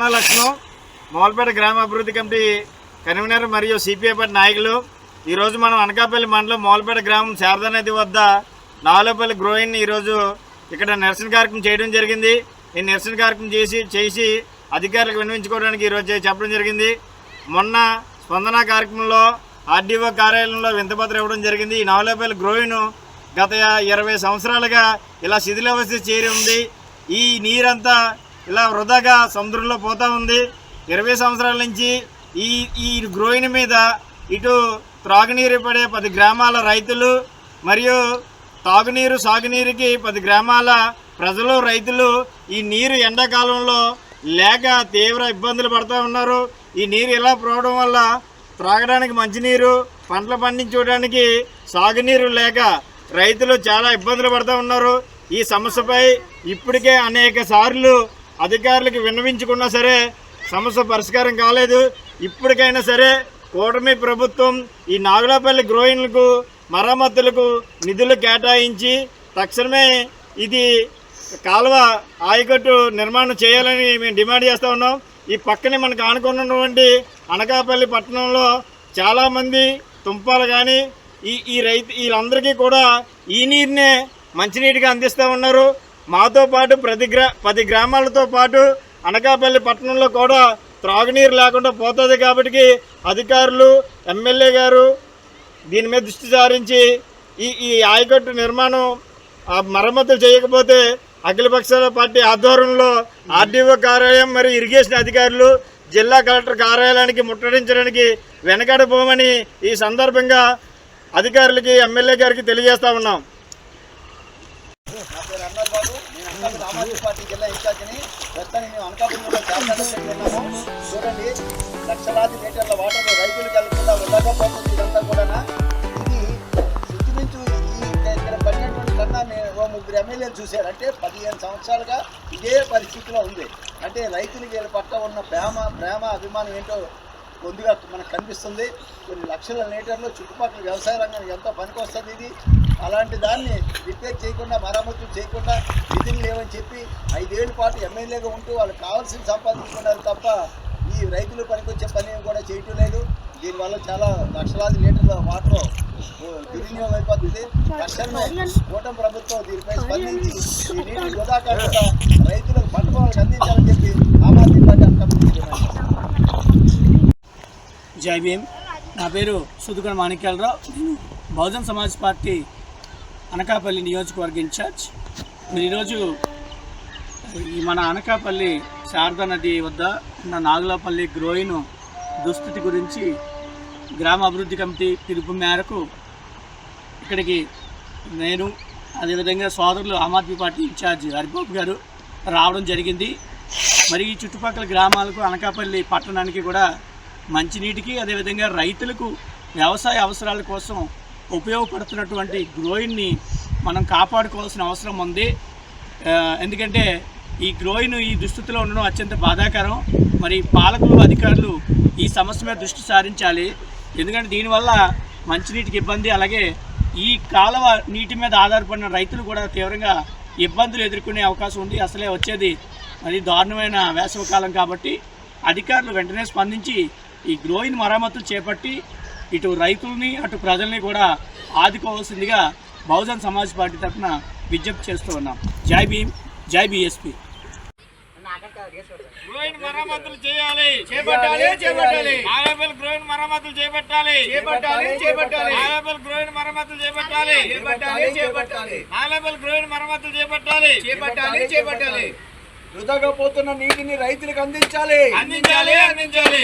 రమణ లక్ష్మణ్ మోల్పేట గ్రామాభివృద్ధి committee convener మరియు CPI party నాయకులు. ఈరోజు మనం అనకాపల్లి మండలం మోల్పేట గ్రామం శారదా నది వద్ద నాలుపల్లి గ్రోయిన్ ఈరోజు ఇక్కడ నిరసన కార్యక్రమం చేయడం జరిగింది. ఈ నిరసన కార్యక్రమం చేసి చేసి అధికారులకు విన్నవించుకోవడానికి ఈరోజు చెప్పడం జరిగింది. మొన్న స్పందన కార్యక్రమంలో ఆర్డీఓ కార్యాలయంలో వింతపత్రం ఇవ్వడం జరిగింది. ఈ నాలుపల్లి గ్రోయిన్ గత ఇరవై సంవత్సరాలుగా ఇలా శిథిలావస్థ చేరి ఉంది. ఈ నీరంతా ఇలా వృధాగా సముద్రంలో పోతూ ఉంది. ఇరవై సంవత్సరాల నుంచి ఈ ఈ గ్రోయిన్ మీద ఇటు త్రాగునీరు పడే పది గ్రామాల రైతులు మరియు తాగునీరు సాగునీరుకి పది గ్రామాల ప్రజలు రైతులు ఈ నీరు ఎండాకాలంలో లేక తీవ్ర ఇబ్బందులు పడుతూ ఉన్నారు. ఈ నీరు ఇలా పోవడం వల్ల త్రాగడానికి మంచినీరు పంటలు పండించుకోవడానికి సాగునీరు లేక రైతులు చాలా ఇబ్బందులు పడుతూ ఉన్నారు. ఈ సమస్యపై ఇప్పటికే అనేక సార్లు అధికారులకు విన్నవించుకున్నా సరే సమస్య పరిష్కారం కాలేదు. ఇప్పటికైనా సరే కూటమి ప్రభుత్వం ఈ నాగులపల్లి గ్రోయిన్లకు మరమ్మతులకు నిధులు కేటాయించి తక్షణమే ఇది కాలువ ఆయకట్టు నిర్మాణం చేయాలని మేము డిమాండ్ చేస్తూ ఉన్నాం. ఈ పక్కనే మనకు ఆనుకున్నటువంటి అనకాపల్లి పట్టణంలో చాలామంది తుంపాలు కానీ ఈ ఈ రైతు వీళ్ళందరికీ కూడా ఈ నీరునే మంచినీటిగా అందిస్తూ ఉన్నారు. మాతో పాటు ప్రతి గ్రా పది గ్రామాలతో పాటు అనకాపల్లి పట్టణంలో కూడా త్రాగునీరు లేకుండా పోతుంది కాబట్టి అధికారులు ఎమ్మెల్యే గారు దీని మీద దృష్టి సారించి ఈ ఈ ఆయకట్టు నిర్మాణం మరమ్మతులు చేయకపోతే అఖిలపక్ష పార్టీ ఆధ్వర్యంలో ఆర్డీఓ కార్యాలయం మరియు ఇరిగేషన్ అధికారులు జిల్లా కలెక్టర్ కార్యాలయానికి ముట్టడించడానికి వెనకడబోమని ఈ సందర్భంగా అధికారులకి ఎమ్మెల్యే గారికి తెలియజేస్తా ఉన్నాం నా పేరు అన్నారు బాబు నేను అనకాపల్లి ఆమ్ ఆద్మీ పార్టీ జిల్లా ఇన్ఛార్జిని ప్రస్తుతానికి మేము అనకాపల్లిలో చేస్తానని వెళ్ళాము. చూడండి లక్షలాది లీటర్ల వాటర్ రైతులకు వెళ్ళకుండా వృధాగా ఇదంతా కూడా ఇది ఇంచుమించు ఈ ఇక్కడ పన్నెండు కన్నా నేను ఓ ముగ్గురు ఎమ్మెల్యేలు చూశారు. అంటే పదిహేను సంవత్సరాలుగా ఇదే పరిస్థితిలో ఉంది. అంటే రైతులకి వీళ్ళ పట్ల ఉన్న ప్రేమ ప్రేమ అభిమానం ఏంటో కొద్దిగా మనకు కనిపిస్తుంది. కొన్ని లక్షల లీటర్లు చుట్టుపక్కల వ్యవసాయ రంగానికి ఎంతో పనికొస్తుంది ఇది. అలాంటి దాన్ని రిపేర్ చేయకుండా మరమ్మతులు చేయకుండా విధులు లేవని చెప్పి ఐదేళ్ళ పాటు ఎమ్మెల్యేగా ఉంటూ వాళ్ళకి కావాల్సింది సంపాదించుకున్నారు తప్ప ఈ రైతులు పనికొచ్చే పని కూడా చేయటం లేదు. దీనివల్ల చాలా లక్షలాది లీటర్ల వాటర్ దుర్వినియోగం అయిపోతుంది. తక్షణమే కూటమి ప్రభుత్వం దీనిపై స్పందించి ఈ నీటి వృధా కాకుండా రైతులకు పంట పొలాలకు అందించాలని చెప్పి ఆమ్ ఆద్మీ పార్టీ అంతా జై భీమ్. నా పేరు సుదుగణ మాణిక్యాలరావు. నేను బహుజన్ సమాజ్ పార్టీ అనకాపల్లి నియోజకవర్గ ఇన్ఛార్జ్. మీరు ఈరోజు మన అనకాపల్లి శారదా నది వద్ద ఉన్న నాగులపల్లి గ్రోయిన్ దుస్థితి గురించి గ్రామ అభివృద్ధి కమిటీ పిలుపు మేరకు ఇక్కడికి నేను అదేవిధంగా సోదరులు ఆమ్ ఆద్మీ పార్టీ ఇన్ఛార్జ్ హరిబాబు గారు రావడం జరిగింది. మరి ఈ చుట్టుపక్కల గ్రామాలకు అనకాపల్లి పట్టణానికి కూడా మంచినీటికి అదేవిధంగా రైతులకు వ్యవసాయ అవసరాల కోసం ఉపయోగపడుతున్నటువంటి గ్రోయిన్ని మనం కాపాడుకోవాల్సిన అవసరం ఉంది. ఎందుకంటే ఈ గ్రోయిన్ ఈ దుస్థితిలో ఉండడం అత్యంత బాధాకరం. మరి పాలకులు అధికారులు ఈ సమస్య మీద దృష్టి సారించాలి. ఎందుకంటే దీనివల్ల మంచినీటికి ఇబ్బంది అలాగే ఈ కాలువ నీటి మీద ఆధారపడిన రైతులు కూడా తీవ్రంగా ఇబ్బందులు ఎదుర్కొనే అవకాశం ఉంది. అసలే వచ్చేది మరి దారుణమైన వేసవికాలం కాబట్టి అధికారులు వెంటనే స్పందించి ఈ గ్రోయిన్ మరమ్మతులు చేపట్టి ఇటు రైతుల్ని అటు ప్రజల్ని కూడా ఆదుకోవాల్సిందిగా బహుజన్ సమాజ్ పార్టీ తరఫున విజ్ఞప్తి చేస్తూ ఉన్నాం. జై భీమ్ జై బీఎస్పీ. గ్రోయిన్ మరమ్మతులు చేయాలి. చేపట్టాలి, చేపట్టాలి. నాగపల్లి గ్రోయిన్ మరమ్మతులు చేపట్టాలి. చేపట్టాలి, చేపట్టాలి. నాగపల్లి గ్రోయిన్ మరమ్మతులు చేపట్టాలి. చేపట్టాలి, చేపట్టాలి. నాగపల్లి గ్రోయిన్ మరమ్మతులు చేపట్టాలి. చేపట్టాలి చేపట్టాలి. వృధాగా పోతున్న నీటిని రైతులకు అందించాలి. అందించాలి అందించాలి.